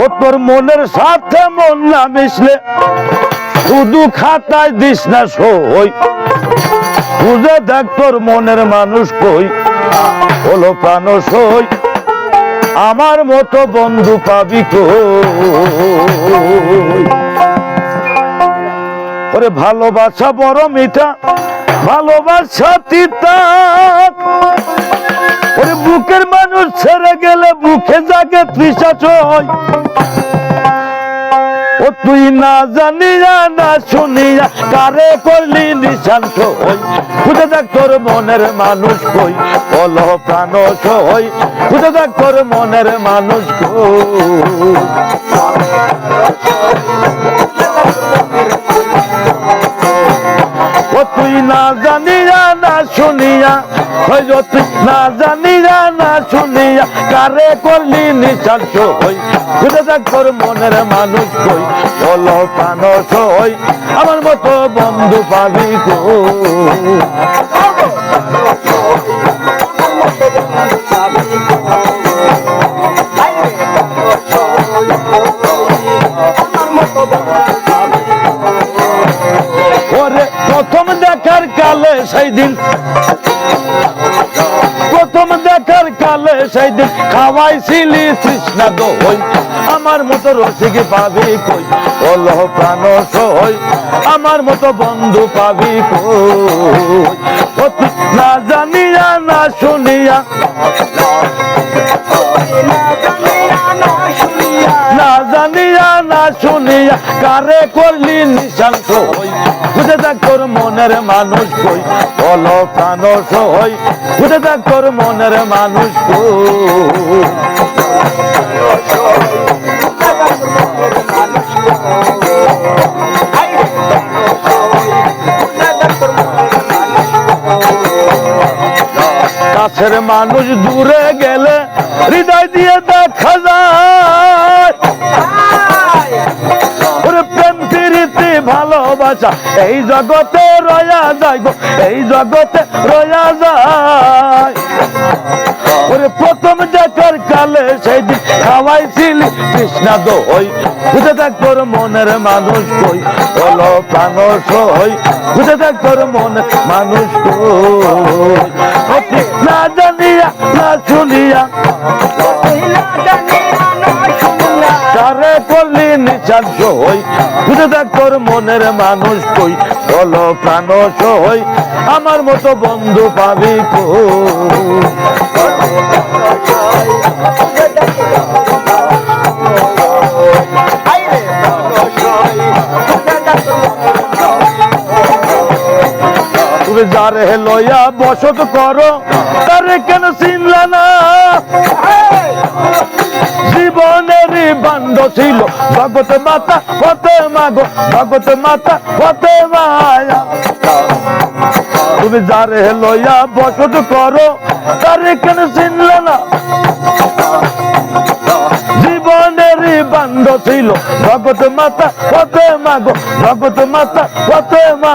ও তোর মনের সাথে মন না মিশলে শুধু খাতায় দিস না সই। বুঝে দেখ তোর মনের মানুষ কই, হলো প্রাণ সই। আমার মতো বন্ধু পাবি কই? ওরে ভালোবাসা বড় মিঠা, ভালোবাসা তিতা ছেড়ে গেলে বুকে জাগে তৃষা চয় ও তুই না জানিয়া না শুনিয়া কারে করলি নিশান হই? খুঁজে দেখ তোর মনের মানুষ কই? বল প্রাণ সই। খুঁজে দেখ তোর মনের মানুষ কই? ও তুই না জানিয়া না শুনিয়া তুই না জানিয়া শুনিয়া কারে করলি নিশান হই? খুঁজে দেখ তোর মনের মানুষ কই? বলো প্রাণস হই, আমার মতো বন্ধু পাবি ওরে প্রথম দেখার কালে সেই দিন সেই খাওয়াইছিলি তৃষ্ণা দই আমার মতো রসিক পাবি কই? ওলহ প্রাণ সই। আমার মতো বন্ধু পাবি কই? না জানিয়া, না শুনিয়া। না জানিয়া, না শুনিয়া। কারে করলি নিশান সই বুঝে দেখ তোর মনের মানুষ কই বলো প্রাণ সই বুঝে দেখ তোর মনের মানুষ কাছের মানুষ দূরে গেলে হৃদয় দিয়ে দেখা যায়। ভালোবাসা এই জগতে রয়া গো এই জগতে রয়া যায় ওরে প্রথম দেখার কালে সেই দিন খাওয়াইছিলি কৃষ্ণা দই। বুঝে দেখ তোর মনের মানুষ কই, বলো প্রাণ সই বুঝে দেখ তোর মনের মানুষ কই। না জানিয়া, না শুনিয়া। কারে সই বুঝে দেখ তোর মনের মানুষ কই? প্রাণ আমার মতো বন্ধু পাবি যারে লইয়া বসত করো, তারে কেন চিনলা না? বান্ড ছিল। ভগত মাতা হতে মাগো। ভগত মাতা হতে মায়া। তুমি যারে লইয়া বসত করো, তারে কেন চিনলা না? জীবনেরই বান্ড ছিল। ভগত মাতা হতে মাগো। ভগত মাতা হতে মা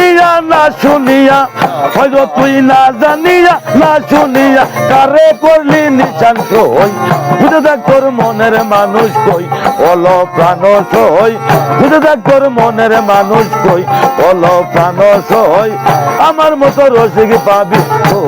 শুনিয়া, হয়তো তুই না জানিয়া, না শুনিয়া কারে করলি নিশান সই বুঝে দেখ তোর মনের মানুষ কই অল প্রাণ সই বুঝে দেখ তোর মনের মানুষ কই অল প্রাণ সই আমার মতো রসিক পাবি ও